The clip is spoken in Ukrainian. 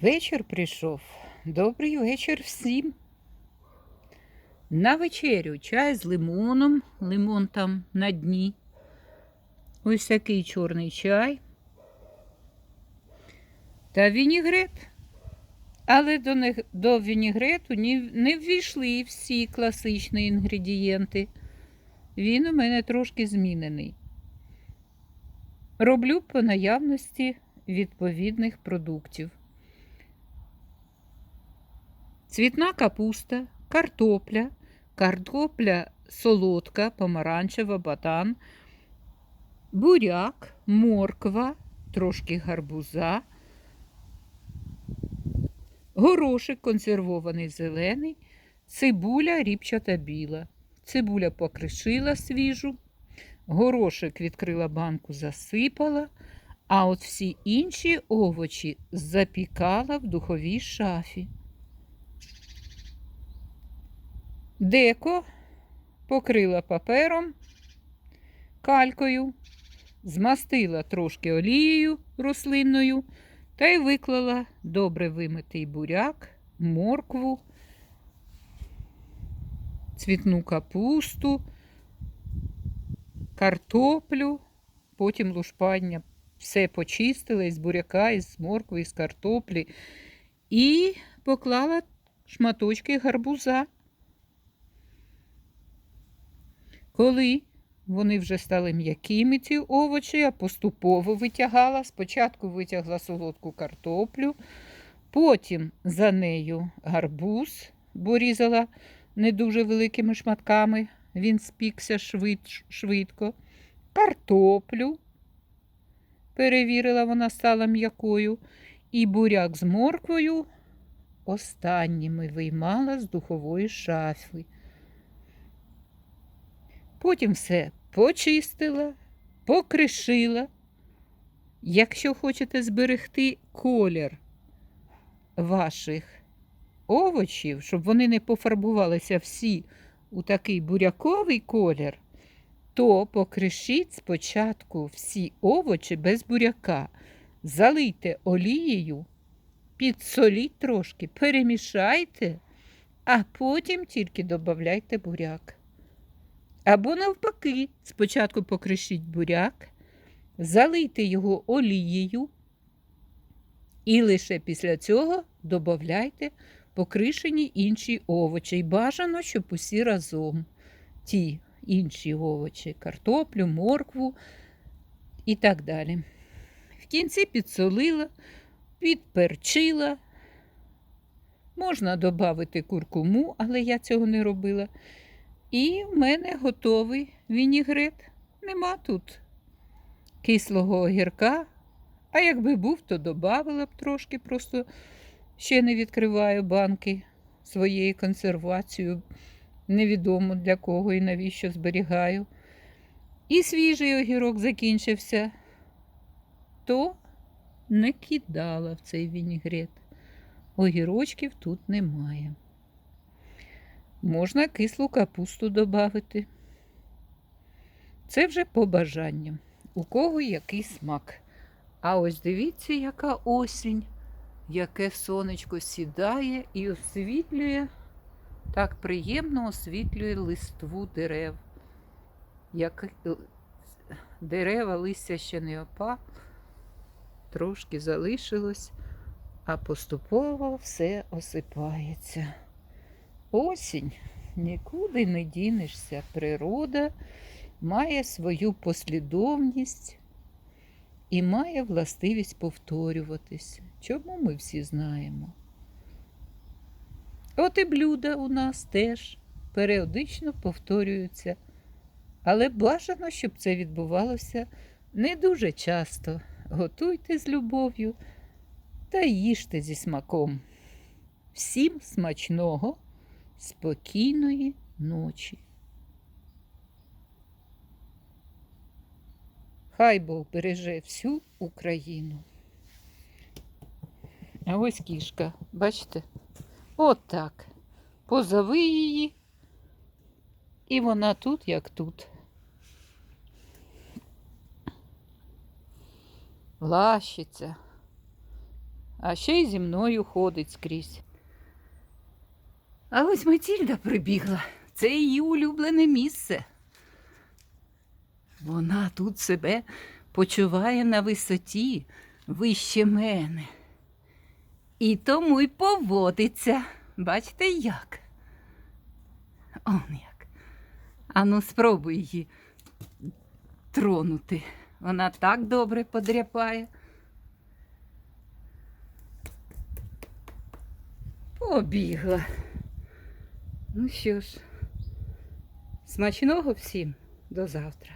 Вечір прийшов. Добрий вечір всім. На вечерю чай з лимоном. Лимон там на дні. Ось такий чорний чай. Та вінігрет. Але до, них, до вінігрету ні, не ввійшли всі класичні інгредієнти. Він у мене трошки змінений. Роблю по наявності відповідних продуктів. Цвітна капуста, картопля, картопля солодка, помаранчева, батан, буряк, морква, трошки гарбуза, горошик консервований зелений, цибуля ріпчата біла. Цибуля покришила свіжу, горошик відкрила банку, засипала, а от всі інші овочі запікала в духовій шафі. Деко покрила папером, калькою, змастила трошки олією рослинною та й виклала добре вимитий буряк, моркву, цвітну капусту, картоплю, потім лушпання. Все почистила із буряка, із моркви, із картоплі і поклала шматочки гарбуза. Коли вони вже стали м'якими, ці овочі, я поступово витягала. Спочатку витягла солодку картоплю, потім за нею гарбуз, бо різала не дуже великими шматками, він спікся швид, швидко. Картоплю, перевірила, вона стала м'якою, і буряк з морквою останніми виймала з духової шафи. Потім все почистила, покришила. Якщо хочете зберегти колір ваших овочів, щоб вони не пофарбувалися всі у такий буряковий колір, то покришіть спочатку всі овочі без буряка, залийте олією, підсоліть трошки, перемішайте, а потім тільки додавайте буряк. Або навпаки, спочатку покришіть буряк, залийте його олією, і лише після цього додавайте покришені інші овочі. І бажано, щоб усі разом ті інші овочі, картоплю, моркву і так далі. В кінці підсолила, підперчила. Можна додати куркуму, але я цього не робила. І в мене готовий вінігрет. Нема тут кислого огірка. А якби був, то додавала б трошки, просто ще не відкриваю банки своєю консервацією. Невідомо для кого і навіщо зберігаю. І свіжий огірок закінчився, то не кидала в цей вінігрет. Огірочків тут немає. Можна кислу капусту додати. Це вже по бажанням, у кого який смак. А ось дивіться, яка осінь, яке сонечко сідає і освітлює, так приємно освітлює листву дерев. Як дерева листя ще не опа, трошки залишилось, а поступово все осипається. Осінь нікуди не дінешся. Природа має свою послідовність і має властивість повторюватися. Чому ми всі знаємо? От і блюда у нас теж періодично повторюються, але бажано, щоб це відбувалося не дуже часто. Готуйте з любов'ю та їжте зі смаком. Всім смачного! Спокійної ночі. Хай Бог береже всю Україну. А ось кішка, бачите? От так. Позови її, і вона тут, як тут. Лащиться. а ще й зі мною ходить скрізь. А ось Матільда прибігла. Це її улюблене місце. Вона тут себе почуває на висоті вище мене. І тому й поводиться. Бачите як? Он як. Ану, спробуй її тронути. Вона так добре подряпає. Побігла. Ну що ж, смачного всім до завтра.